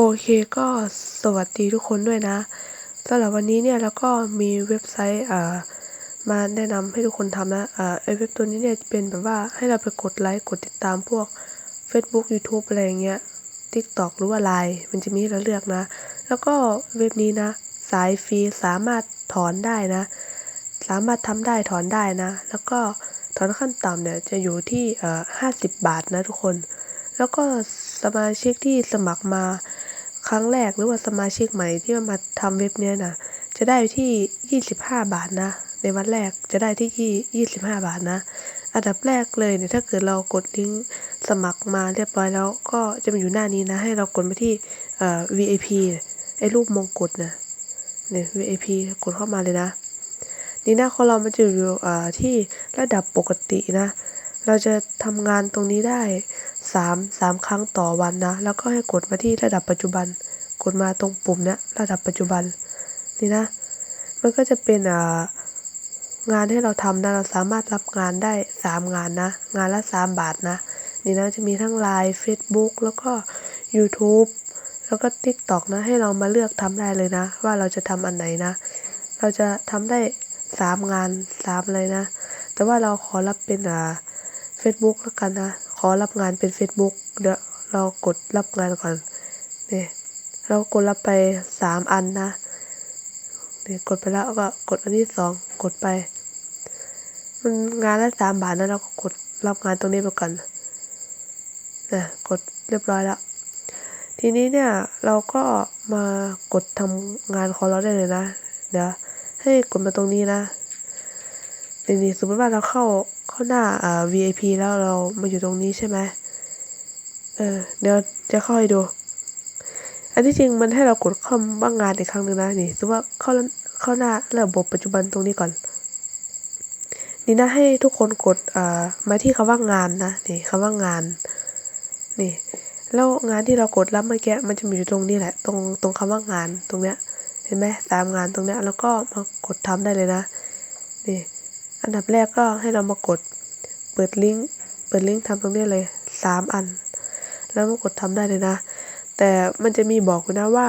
โอเคก็สวัสดีทุกคนด้วยนะสำหรับวันนี้เนี่ยเราก็มีเว็บไซต์อ่ามาแนะนำให้ทุกคนทำนะอ่าไอเว็บตัวนี้เนี่ยจะเป็นแบบว่าให้เราไปกดไลค์กดติดตามพวก Facebook YouTube อะไรอย่างเงี้ย TikTok หรือว่า Line มันจะมีให้เราเลือกนะ แล้วก็เว็บนี้นะ สายฟรีสามารถถอนได้นะ สามารถทำได้ถอนได้นะ แล้วก็ถอนขั้นต่ำเนี่ยจะอยู่ที่เอ่อห้าสิบบาทนะทุกคน แล้วก็สมาชิกที่สมัครมา ครั้งแรกหรือว่าสมาชิกใหม่ที่มาทำเว็บเนี้ยนะจะได้ที่ 25 บาทนะ ในวันแรกจะได้ที่25 บาทนะ อันดับแรกเลยเนี่ยถ้าเกิดเรากดลิงก์สมัครมาเรียบร้อยแล้วก็จะมาอยู่หน้านี้นะ ให้เรากดไปที่เอ่อ VIP ไอ้รูปมงกุฎนะเนี่ย VIP กดเข้ามาเลยนะนี่หน้าของเรามันจะอยู่อ่าที่ระดับปกตินะ เราจะทำงานตรงนี้ได้สามสามครั้งต่อวันนะ แล้วก็ให้กดมาที่ระดับปัจจุบัน กดมาตรงปุ่มเนี้ยระดับปัจจุบัน นี่นะ มันก็จะเป็นอ่างานให้เราทำนะเราสามารถรับงานได้สามงานนะ งานละสามบาทนะ นี่นะจะมีทั้ง Line Facebook แล้วก็ YouTube แล้วก็ TikTok นะ ให้เรามาเลือกทำได้เลยนะ ว่าเราจะทำอันไหนนะ เราจะทำได้สามงานสามเลยนะ แต่ว่าเราขอรับเป็นอ่า Facebook แล้วกันนะ ขอรับงานเป็น Facebook เดี๋ยวเรากดรับงานก่อนเนี่ยเรากดรับไปสามอันนะเนี่ยกดไปแล้วก็กดอันที่สองกดไป มันงานละสามบาทนะเราก็กดรับงานตรงนี้ไปก่อนนะกดเรียบร้อยแล้วทีนี้เนี่ยเราก็มากดทำงานของเราได้เลยนะ เดี๋ยวให้กดมาตรงนี้นะนี่นี่สมมติว่าเราเข้า เข้าหน้าอ่า VIP แล้วเรามาอยู่ตรงนี้ใช่ไหมเออเดี๋ยวจะเข้าให้ดู อันที่จริงมันให้เรากดเข้าบ้างงานอีกครั้งหนึ่งนะนี่สมมติว่าเข้าเข้าหน้าระบบปัจจุบันตรงนี้ก่อน นี่นะให้ทุกคนกดอ่ามาที่คำว่างานนะนี่คำว่างาน นี่ แล้วงานที่เรากดรับเมื่อกี้มันจะมีอยู่ตรงนี้แหละ ตรงตรงคำว่างานตรงเนี้ยเห็นไหมสามงานตรงเนี้ยแล้วก็มากดทำได้เลยนะนี่ อันดับแรกก็ให้เรามากดเปิดลิงก์เปิดลิงก์ทำตรงนี้เลยสามอัน แล้วมากดทำได้เลยนะ แต่มันจะมีบอกนะว่า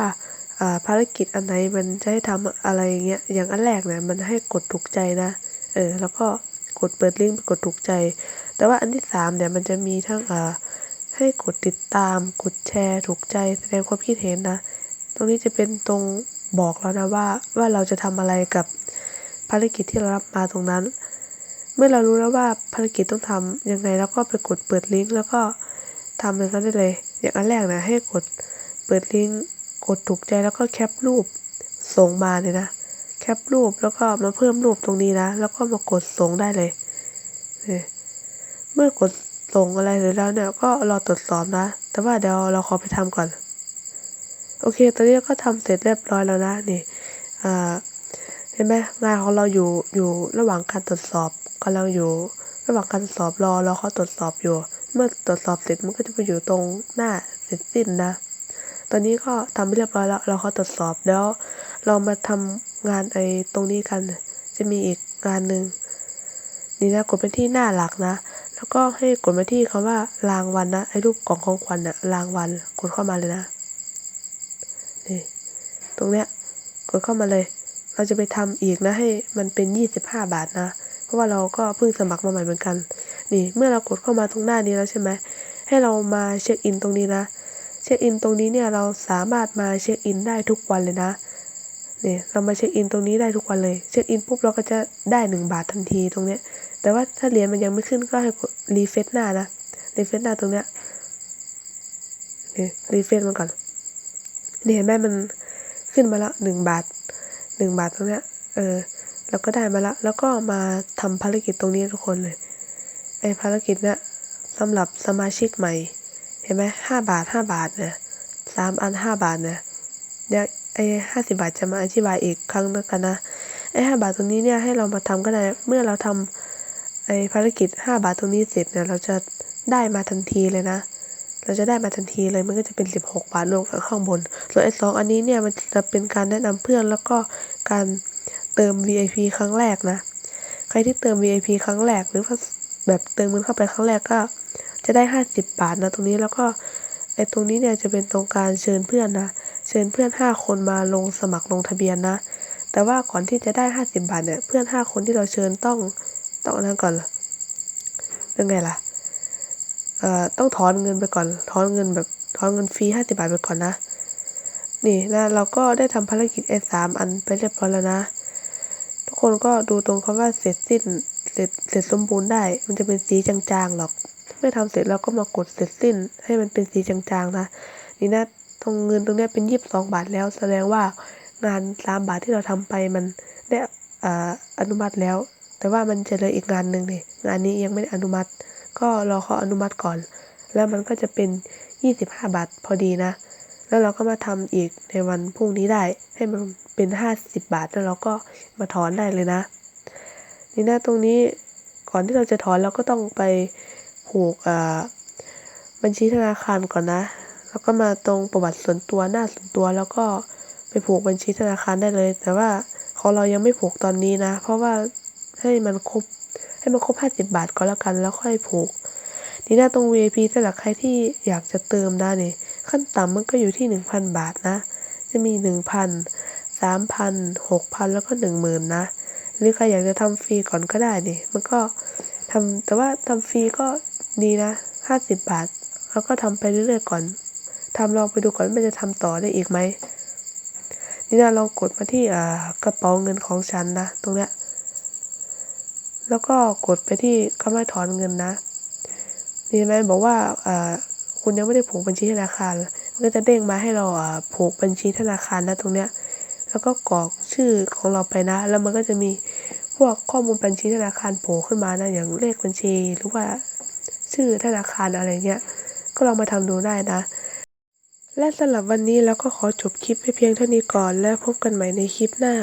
ภารกิจอันไหนมันจะให้ทำอะไรอย่างเงี้ยอย่างอันแรกเนี่ยมันให้กดถูกใจนะเออแล้วก็กดเปิดลิงก์กดถูกใจ แต่ว่าอันที่สามเนี่ยมันจะมีทั้งอ่าให้กดติดตาม กดแชร์ ถูกใจ แสดงความคิดเห็นนะ ตรงนี้จะเป็นตรงบอกแล้วนะว่าว่าเราจะทำอะไรกับ ภารกิจที่เรารับมาตรงนั้น เมื่อเรารู้แล้วว่าภารกิจต้องทำยังไงแล้วก็ไปกดเปิดลิงก์แล้วก็ทำอย่างนั้นได้เลย อย่างอันแรกนะให้กดเปิดลิงก์กดถูกใจแล้วก็แคปรูปส่งมาเลยนะ แคปรูปแล้วก็มาเพิ่มรูปตรงนี้นะ แล้วก็มากดส่งได้เลย เมื่อกดส่งอะไรเสร็จแล้วเนี่ยก็รอตรวจสอบนะ แต่ว่าเดี๋ยวเราขอไปทำก่อน โอเค ตอนนี้ก็ทำเสร็จเรียบร้อยแล้วนะ นี่ อ่า ห็นไหมงานของเราอยู่อยู่ระหว่างการตรวจสอบกำลังอยู่ ระหว่างการตรวจสอบรอรอเขาตรวจสอบอยู่ เมื่อตรวจสอบเสร็จมันก็จะไปอยู่ตรงหน้าเสร็จสิ้นนะ ตอนนี้ก็ทำไปเรียบร้อยแล้วเราเขาตรวจสอบแล้ว เรามาทำงานไอ้ตรงนี้กัน จะมีอีกงานหนึ่งนี่นะกดไปที่หน้าหลักนะ แล้วก็ให้กดมาที่คำว่ารางวัลนะไอ้รูปกล่องของขวัญนะรางวัลกดเข้ามาเลยนะนี่ตรงเนี้ยกดเข้ามาเลย เราจะไปทำอีกนะให้มันเป็น 25 บาทนะ เพราะว่าเราก็เพิ่งสมัครมาใหม่เหมือนกัน นี่เมื่อเรากดเข้ามาตรงหน้านี้แล้วใช่ไหมให้เรามาเช็คอินตรงนี้นะ เช็คอินตรงนี้เนี่ยเราสามารถมาเช็คอินได้ทุกวันเลยนะนี่เรามาเช็คอินตรงนี้ได้ทุกวันเลย เช็คอินปุ๊บเราก็จะได้หนึ่งบาททันทีตรงเนี้ย แต่ว่าถ้าเหรียญมันยังไม่ขึ้นก็ให้กดรีเฟซหน้านะ รีเฟซหน้าตรงเนี้ยนี่รีเฟซมันก่อนนี่เห็นไหมมันขึ้นมาแล้วหนึ่งบาท หนึ่งบาทตรงเนี้ยเออเราก็ได้มาละ แล้วก็มาทำภารกิจตรงนี้ทุกคนเลยไอภารกิจเนี้ยสำหรับสมาชิกใหม่ เห็นไหมห้าบาทห้าบาทเนี่ยสามอันห้าบาทเนี่ยเดี๋ยวไอห้าสิบาทจะมาอธิบายอีกครั้งนึงกันนะไอห้าบาทตรงนี้เนี่ยให้เรามาทำก็ได้เมื่อเราทำไอภารกิจห้าบาทตรงนี้เสร็จเนี่ยเราจะได้มาทันทีเลยนะ เราจะได้มาทันทีเลยมันก็จะเป็น 16 บาทรวมกับข้างบน ส่วนไอ้สองอันนี้เนี่ยมันจะเป็นการแนะนำเพื่อนแล้วก็การเติม VIP ครั้งแรกนะ ใครที่เติม VIP ครั้งแรกหรือว่าแบบเติมเงินเข้าไปครั้งแรกก็ จะได้ 50 บาทนะตรงนี้แล้วก็ไอ้ตรงนี้เนี่ยจะเป็นตรงการเชิญเพื่อนนะ เชิญเพื่อนห้าคนมาลงสมัครลงทะเบียนนะ แต่ว่าก่อนที่จะได้ห้าสิบาทเนี่ยเพื่อนห้าคนที่เราเชิญต้องต้องอันนั้นก่อนเป็นไงล่ะ ต้องถอนเงินไปก่อน ถอนเงินแบบถอนเงินฟรีห้าสิบาทไปก่อนนะ นี่นะเราก็ได้ทำภารกิจไอ้สามอันไปเรียบร้อยแล้วนะ ทุกคนก็ดูตรงคำว่าเสร็จสิ้น เสร็จเสร็จสมบูรณ์ได้ มันจะเป็นสีจางๆหรอกเมื่อทำเสร็จเราก็มากดเสร็จสิ้น ให้มันเป็นสีจางๆนะ นี่นะตรงเงินตรงเนี้ยเป็นยี่สิบสองบาทแล้ว แสดงว่างานสามบาทที่เราทำไปมันได้ออนุมัติแล้ว แต่ว่ามันจะเลยอีกงานหนึ่งนี่งานนี้ยังไม่ได้อนุมัติ ก็รอเขาอนุมัติก่อน แล้วมันก็จะเป็นยี่สิบห้าบาทพอดีนะ แล้วเราก็มาทำอีกในวันพรุ่งนี้ได้ ให้มันเป็นห้าสิบบาท แล้วเราก็มาถอนได้เลยนะ นี่นะตรงนี้ก่อนที่เราจะถอนเราก็ต้องไปผูกอ่าบัญชีธนาคารก่อนนะ แล้วก็มาตรงประวัติส่วนตัวหน้าส่วนตัวแล้วก็ไปผูกบัญชีธนาคารได้เลย แต่ว่าของเรายังไม่ผูกตอนนี้นะ เพราะว่าให้มันครบ ให้มันครบห้าสิบาทก่อนแล้วกันแล้วค่อยผูก นี่นะตรง VIP สำหรับใครที่อยากจะเติมได้นี่ขั้นต่ำมันก็อยู่ที่หนึ่งพันบาทนะ จะมีหนึ่งพันสามพันหกพันแล้วก็หนึ่งหมื่นะ หรือใครอยากจะทำฟรีก่อนก็ได้นี่มันก็ทำแต่ว่าทำฟรีก็ดีนะห้าสิบาท แล้วก็ทำไปเรื่อยๆก่อนทำลองไปดูก่อนว่ามันจะทำต่อได้อีกไหมนี่นะลองกดมาที่กระเป๋าเงินของฉันนะ ตรงเนี้ย แล้วก็กดไปที่คำว่าถอนเงินนะนี่ไหมบอกว่าคุณยังไม่ได้ผูกบัญชีธนาคารมันก็จะเด้งมาให้เราผูกบัญชีธนาคารนะตรงเนี้ย แล้วก็กรอกชื่อของเราไปนะ แล้วมันก็จะมีพวกข้อมูลบัญชีธนาคารโผล่ขึ้นมานะอย่างเลขบัญชีหรือว่าชื่อธนาคารอะไรเงี้ย ก็ลองมาทำดูได้นะ และสำหรับวันนี้เราก็ขอจบคลิปไปเพียงเท่านี้ก่อน แล้วพบกันใหม่ในคลิปหน้า